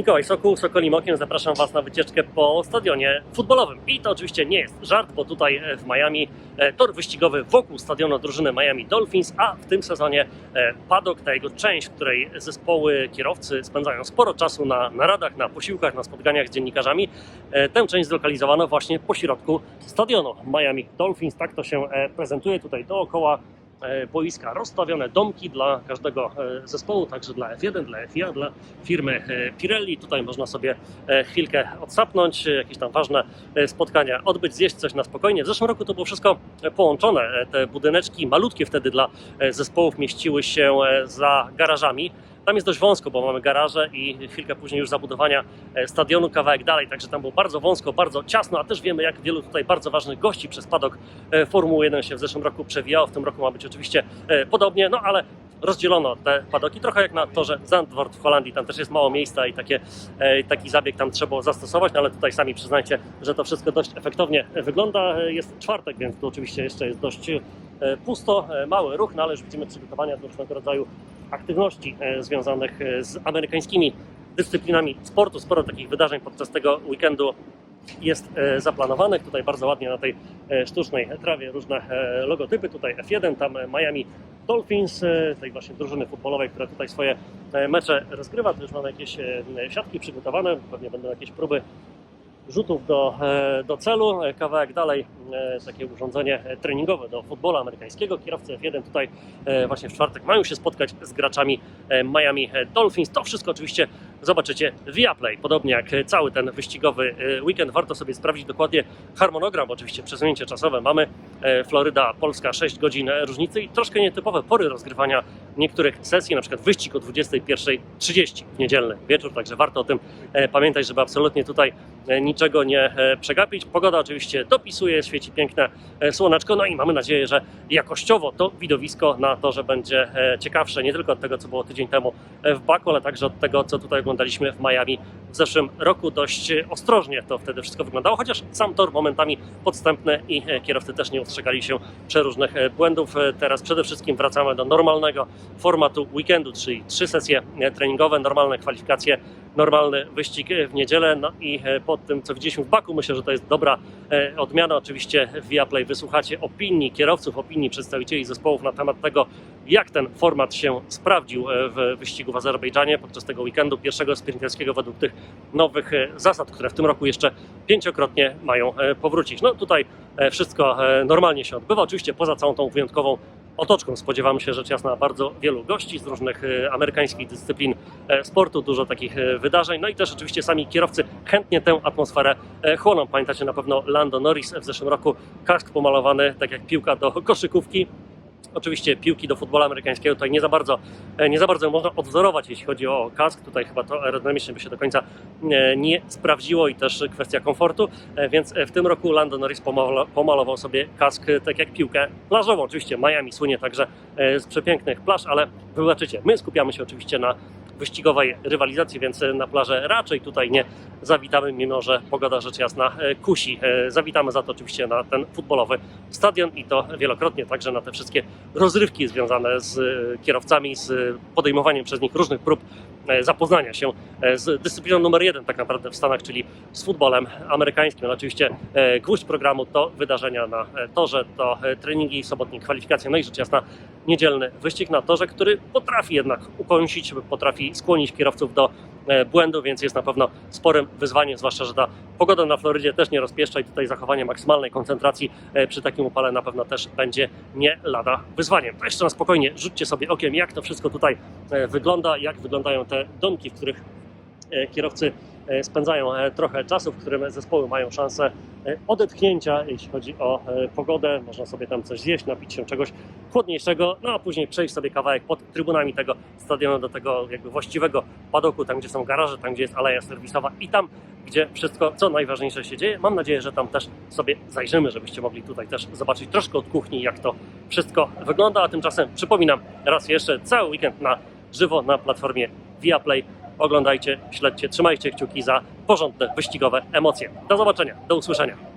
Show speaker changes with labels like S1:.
S1: Mikołaj Sokół, Sokolim Okiem, zapraszam Was na wycieczkę po stadionie futbolowym. I to oczywiście nie jest żart, bo tutaj e, w Miami e, tor wyścigowy wokół stadionu drużyny Miami Dolphins, a w tym sezonie e, padok, ta jego część, w której zespoły kierowcy spędzają sporo czasu na naradach, na posiłkach, na spotkaniach z dziennikarzami. Tę część zlokalizowano właśnie pośrodku stadionu Miami Dolphins. Tak to się prezentuje tutaj dookoła boiska rozstawione domki dla każdego e, zespołu, także dla F1, dla FIA, dla firmy e, Pirelli. Tutaj można sobie e, chwilkę odsapnąć, e, jakieś tam ważne e, spotkania odbyć, zjeść coś na spokojnie. W zeszłym roku to było wszystko e, połączone. E, Te budyneczki malutkie wtedy dla e, zespołów mieściły się e, za garażami. Tam jest dość wąsko, bo mamy garaże i chwilkę później już zabudowania e, stadionu kawałek dalej, także tam było bardzo wąsko, bardzo ciasno, a też wiemy jak wielu tutaj bardzo ważnych gości przez padok e, Formuły 1 się w zeszłym roku przewijało, w tym roku ma być oczywiście e, podobnie, no ale rozdzielono te padoki, trochę jak na torze Zandvoort w Holandii, tam też jest mało miejsca i takie, taki zabieg tam trzeba zastosować, no ale tutaj sami przyznajcie, że to wszystko dość efektownie wygląda. Jest czwartek, więc tu oczywiście jeszcze jest dość pusto, mały ruch, no ale już widzimy przygotowania do różnego rodzaju aktywności e, związanych e, z amerykańskimi dyscyplinami sportu. Sporo takich wydarzeń podczas tego weekendu jest e, zaplanowanych. Tutaj bardzo ładnie na tej sztucznej trawie różne logotypy. Tutaj F1, tam Miami Dolphins, tej właśnie drużyny futbolowej, która tutaj swoje mecze rozgrywa. Tu już mamy jakieś siatki przygotowane, pewnie będą jakieś próby rzutów do, e, do celu. Kawałek dalej e, takie urządzenie treningowe do futbolu amerykańskiego. Kierowcy F1 tutaj e, właśnie w czwartek mają się spotkać z graczami Miami Dolphins. To wszystko oczywiście zobaczycie w Viaplay. Podobnie jak cały ten wyścigowy weekend. Warto sobie sprawdzić dokładnie harmonogram, oczywiście przesunięcie czasowe mamy. Floryda, Polska 6 godzin różnicy i troszkę nietypowe pory rozgrywania niektórych sesji, na przykład wyścig o 21.30 w niedzielny wieczór, także warto o tym pamiętać, żeby absolutnie tutaj niczego nie e, przegapić. Pogoda oczywiście dopisuje, świeci piękne e, słoneczko, no i mamy nadzieję, że jakościowo to widowisko na to, że będzie e, ciekawsze nie tylko od tego, co było tydzień temu e, w Baku, ale także od tego, co tutaj oglądaliśmy w Miami w zeszłym roku. Dość e, ostrożnie to wtedy wszystko wyglądało, chociaż sam tor momentami podstępny i e, kierowcy też nie ostrzegali się przeróżnych e, błędów. E, Teraz przede wszystkim wracamy do normalnego formatu weekendu, czyli trzy sesje e, treningowe, normalne kwalifikacje, normalny wyścig w niedzielę. No i e, po tym, co widzieliśmy w Baku, myślę, że to jest dobra e, odmiana. Oczywiście w Viaplay wysłuchacie opinii kierowców, opinii przedstawicieli zespołów na temat tego, jak ten format się sprawdził e, w wyścigu w Azerbejdżanie podczas tego weekendu pierwszego sprinterskiego według tych nowych zasad, które w tym roku jeszcze pięciokrotnie mają powrócić. No tutaj wszystko normalnie się odbywa, oczywiście poza całą tą wyjątkową otoczką. Spodziewamy się rzecz jasna bardzo wielu gości z różnych amerykańskich dyscyplin sportu, dużo takich e, wydarzeń. No i też oczywiście sami kierowcy chętnie tę atmosferę e, chłoną. Pamiętacie na pewno Lando Norris w zeszłym roku, kask pomalowany tak jak piłka do koszykówki. Oczywiście piłki do futbolu amerykańskiego tutaj nie za bardzo, e, nie za bardzo można odwzorować, jeśli chodzi o kask. Tutaj chyba to aerodynamicznie by się do końca e, nie sprawdziło i też kwestia komfortu, E, więc e, w tym roku Lando Norris pomalował, sobie kask e, tak jak piłkę plażową. Oczywiście Miami słynie także e, z przepięknych plaż, ale wybaczycie, my skupiamy się oczywiście na wyścigowej rywalizacji, więc e, na plażę raczej tutaj nie zawitamy, mimo że pogoda rzecz jasna e, kusi. E, Zawitamy za to oczywiście na ten futbolowy stadion i to wielokrotnie, także na te wszystkie rozrywki związane z kierowcami, z podejmowaniem przez nich różnych prób zapoznania się z dyscypliną numer jeden tak naprawdę w Stanach, czyli z futbolem amerykańskim. Ale oczywiście gwóźdź programu to wydarzenia na torze, to treningi, sobotnie kwalifikacje, no i rzecz jasna niedzielny wyścig na torze, który potrafi jednak ukąsić, potrafi skłonić kierowców do e, błędu, więc jest na pewno sporym wyzwaniem, zwłaszcza, że ta pogoda na Florydzie też nie rozpieszcza i tutaj zachowanie maksymalnej koncentracji e, przy takim upale na pewno też będzie nie lada wyzwaniem. To jeszcze na spokojnie rzućcie sobie okiem, jak to wszystko tutaj e, wygląda, jak wyglądają te domki, w których kierowcy spędzają trochę czasu, w którym zespoły mają szansę odetchnięcia, jeśli chodzi o pogodę. Można sobie tam coś zjeść, napić się czegoś chłodniejszego, no a później przejść sobie kawałek pod trybunami tego stadionu do tego jakby właściwego padoku, tam gdzie są garaże, tam gdzie jest aleja serwisowa i tam, gdzie wszystko, co najważniejsze się dzieje. Mam nadzieję, że tam też sobie zajrzymy, żebyście mogli tutaj też zobaczyć troszkę od kuchni, jak to wszystko wygląda. A tymczasem przypominam raz jeszcze cały weekend na żywo na platformie Viaplay. Oglądajcie, śledźcie, trzymajcie kciuki za porządne, wyścigowe emocje. Do zobaczenia, do usłyszenia.